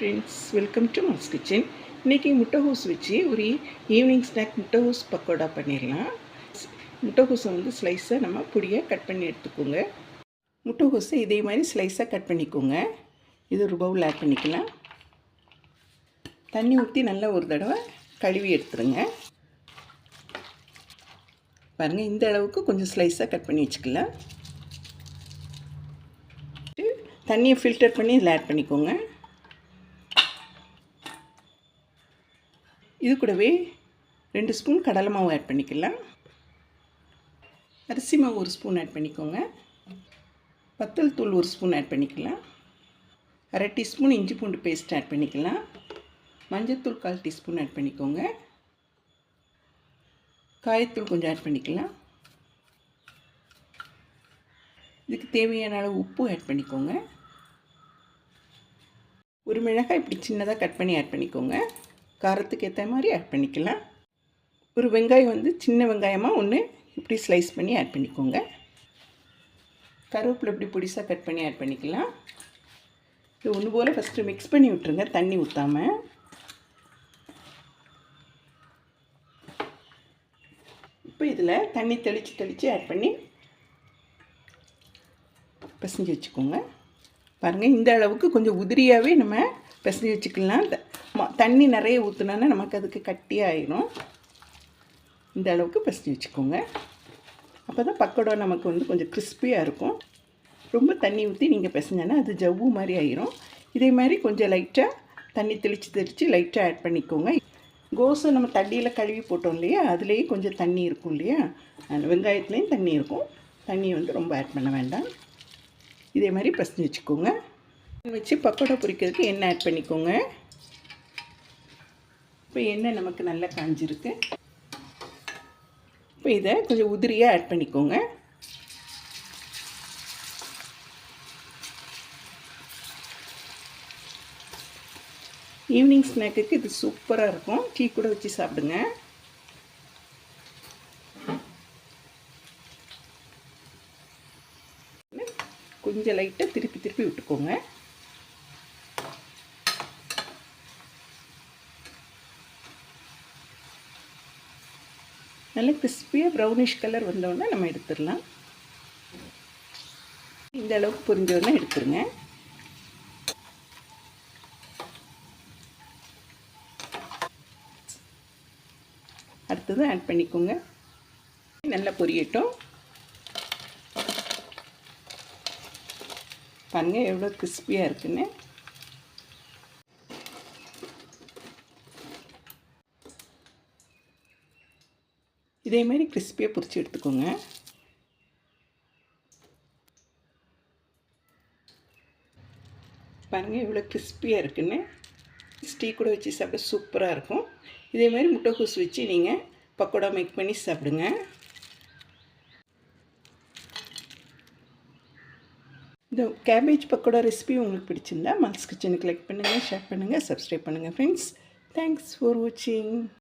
Friends welcome to Mal's kitchen இன்றைக்கி முட்டைகோஸ் வச்சு ஒரு ஈவினிங் ஸ்நாக் முட்டைகோஸ் பக்கோடா பண்ணிடலாம். முட்டைகோஸை வந்து ஸ்லைஸாக நம்ம பொடியாக கட் பண்ணி எடுத்துக்கோங்க. முட்டைகோஸை இதே மாதிரி ஸ்லைஸாக கட் பண்ணிக்கோங்க. இது ஒரு பவுல் ஆட் பண்ணிக்கலாம். தண்ணி ஊற்றி நல்லா ஒரு தடவை கழுவி எடுத்துருங்க. பாருங்கள் இந்த அளவுக்கு கொஞ்சம் ஸ்லைஸாக கட் பண்ணி வச்சுக்கலாம். தண்ணியை ஃபில்டர் பண்ணி இதில் ஆட் பண்ணிக்கோங்க. இது கூடவே ரெண்டு ஸ்பூன் கடலை மாவு ஆட் பண்ணிக்கலாம். அரிசி மாவு ஒரு ஸ்பூன் ஆட் பண்ணிக்கோங்க. பத்தல் தூள் ஒரு ஸ்பூன் ஆட் பண்ணிக்கலாம். அரை டீஸ்பூன் இஞ்சி பூண்டு பேஸ்ட் ஆட் பண்ணிக்கலாம். மஞ்சத்தூள் கால் டீஸ்பூன் ஆட் பண்ணிக்கோங்க. காயத்தூள் கொஞ்சம் ஆட் பண்ணிக்கலாம். இதுக்கு தேவையான அளவு உப்பு ஆட் பண்ணிக்கோங்க. ஒரு மிளகாய் இப்படி சின்னதாக கட் பண்ணி ஆட் பண்ணிக்கோங்க. காரத்துக்கு ஏற்ற மாதிரி ஆட் பண்ணிக்கலாம். ஒரு வெங்காயம் வந்து சின்ன வெங்காயமாக ஒன்று இப்படி ஸ்லைஸ் பண்ணி ஆட் பண்ணிக்கோங்க. கருவேப்பிலை இப்படி பொடிசாக கட் பண்ணி ஆட் பண்ணிக்கலாம். இது ஒன்று போல் ஃபஸ்ட்டு மிக்ஸ் பண்ணி விட்ருங்க தண்ணி ஊற்றாமல் இப்போ இதில் தண்ணி தெளித்து தெளித்து ஆட் பண்ணி பிசைஞ்சு வச்சுக்கோங்க. பாருங்கள் இந்த அளவுக்கு கொஞ்சம் உதிரியாகவே நம்ம பிசைஞ்சு வச்சுக்கலாம். தண்ணி நிறைய ஊற்றுனோன்னா நமக்கு அதுக்கு கட்டியாயிடும் இந்த அளவுக்கு பிசைஞ்சு வச்சுக்கோங்க. அப்போ தான் பக்கோடா நமக்கு வந்து கொஞ்சம் கிறிஸ்பியாக இருக்கும். ரொம்ப தண்ணி ஊற்றி நீங்கள் பிசைஞ்சோன்னா அது ஜவ்வு மாதிரி ஆயிரும். இதே மாதிரி கொஞ்சம் லைட்டாக தண்ணி தெளித்து தெளித்து லைட்டாக ஆட் பண்ணிக்கோங்க. கோஸை நம்ம தண்ணியில் கழுவி போட்டோம் இல்லையா? அதுலேயே கொஞ்சம் தண்ணி இருக்கும் இல்லையா? அந்த வெங்காயத்துலேயும் தண்ணி இருக்கும். தண்ணி வந்து ரொம்ப ஆட் பண்ண வேண்டாம். இதே மாதிரி பசஞ்சு வச்சுக்கோங்க. வச்சு பக்கோடா பொரிக்கிறதுக்கு எண்ணெய் ஆட் பண்ணிக்கோங்க. இப்போ எண்ணெய் நமக்கு நல்லா காஞ்சிருக்கு. இப்போ இதை கொஞ்சம் உதிரியாக ஆட் பண்ணிக்கோங்க. ஈவினிங் ஸ்நாக்குக்கு இது சூப்பராக இருக்கும். டீ கூட வச்சு சாப்பிடுங்க. கொஞ்சம் லைட்டாக திருப்பி திருப்பி விட்டுக்கோங்க. நல்லா கிறிஸ்பியாக ப்ரௌனிஷ் கலர் வந்தோடனே நம்ம எடுத்துடலாம். இந்த அளவுக்கு புரிஞ்சோடனே எடுத்துருங்க. அடுத்தது ஆட் பண்ணிக்கோங்க. நல்லா பொரியட்டும். பாருங்கள் எவ்வளோ கிறிஸ்பியாக இருக்குன்னு. இதே மாதிரி கிறிஸ்பியாக பிடிச்சி எடுத்துக்கோங்க. பாருங்கள் இவ்வளோ கிறிஸ்பியாக இருக்குன்னு. ஸ்டீ கூட வச்சு சாப்பிட சூப்பராக இருக்கும். இதே மாதிரி முட்டைக்கோஸ் வச்சு நீங்கள் பக்கோடா மேக் பண்ணி சாப்பிடுங்க. இந்த கேபேஜ் பக்கோடா ரெசிபி உங்களுக்கு பிடிச்சிருந்தா மல்ஸ் கிச்சனுக்கு லைக் பண்ணுங்கள் ஷேர் பண்ணுங்கள் சப்ஸ்கிரைப் பண்ணுங்கள் ஃப்ரெண்ட்ஸ் தேங்க்ஸ் ஃபார் வாட்சிங்